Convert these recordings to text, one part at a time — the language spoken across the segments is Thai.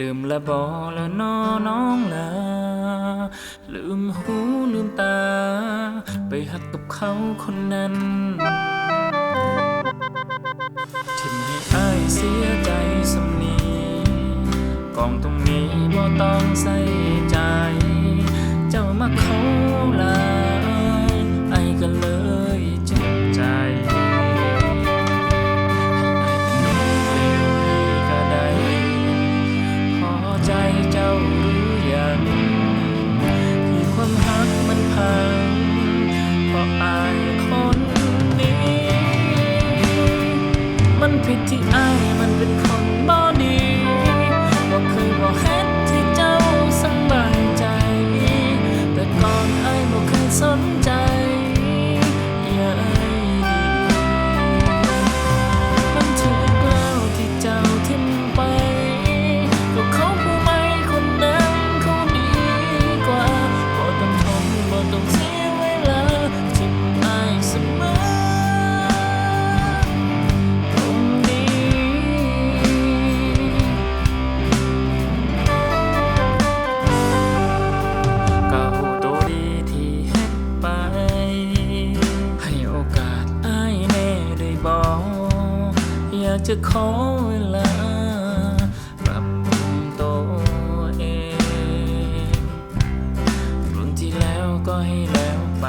ลืมละบอละนอน้องลาลืมหูลืมตา ไปหักกับเขาคนนั้นทิ้งให้อายเสียใจสำนีกองตรงนี้บ่ต้องใส่ใจ เจ้ามาเขาลาไอ้กันเลย pretty I am unbecome. จะขอเวลาปรับปรุงตัวเองรุ่นที่แล้วก็ให้แล้วไป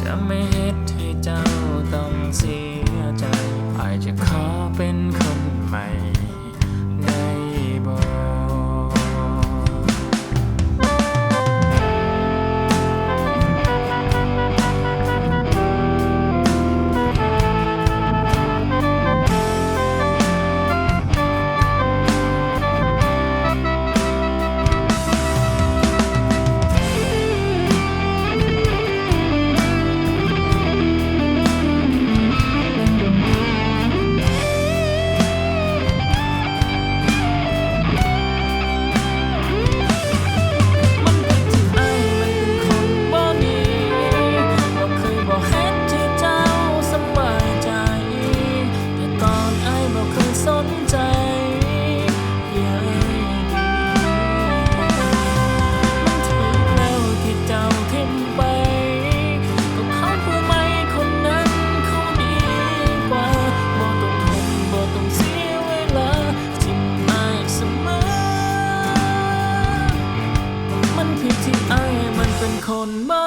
จะไม่เฮ็ดให้เจ้าต้องเสียใจอาจจะขอ on my